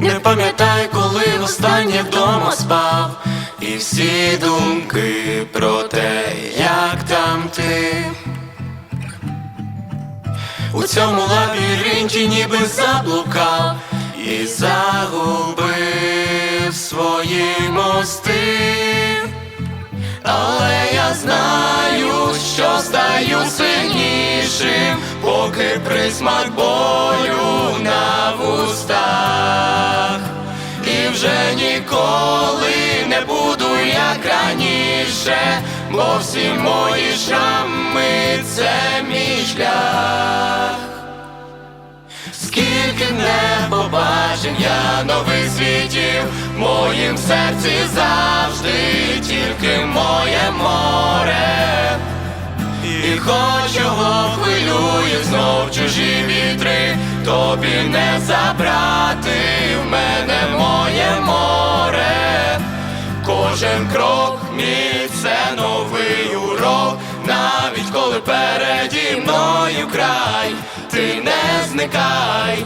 Не пам'ятай, коли востаннє вдома спав, і всі думки про те, як там ти. У цьому лабіринті ніби заблукав і загубив свої мости. Але я знаю, що стаю сильнішим, поки присмак болю на вустах. Вже ніколи не буду як раніше, бо всі мої шрами це мій шлях. Скільки не побачив я нових світів, в моїм серці завжди тільки моє море. І хоч його хвилює знов чужі вітри, тобі не забрати Кожен крок мій це новий урок, навіть коли переді мною край, ти не зникай,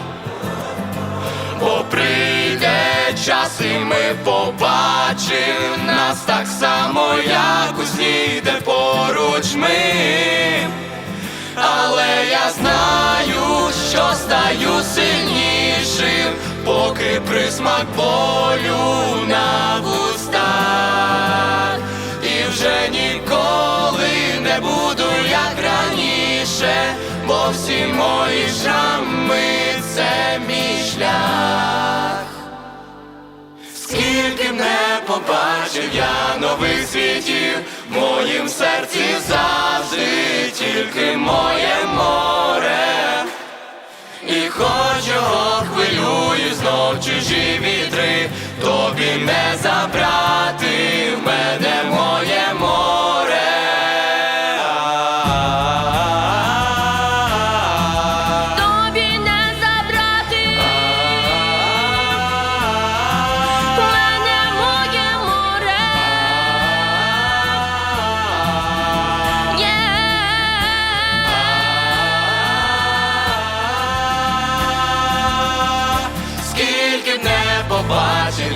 бо прийде час, і ми побачим нас так само, як у сні, де поруч ми. Але я знаю, що стаю сильнішим, поки присмак болю раніше, бо всі мої шрами це мій шлях. Скільки не побачив я нових світів, в моїм серці завжди тільки моє море. І хоч його хвилюють знов чужі вітри, тобі не забрати в мене моє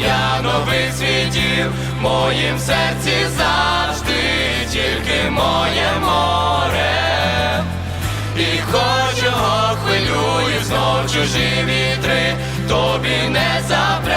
я нових світів, в моїм серці завжди, тільки моє море, і кожного його хвилюю знов чужі вітри, тобі не забрати.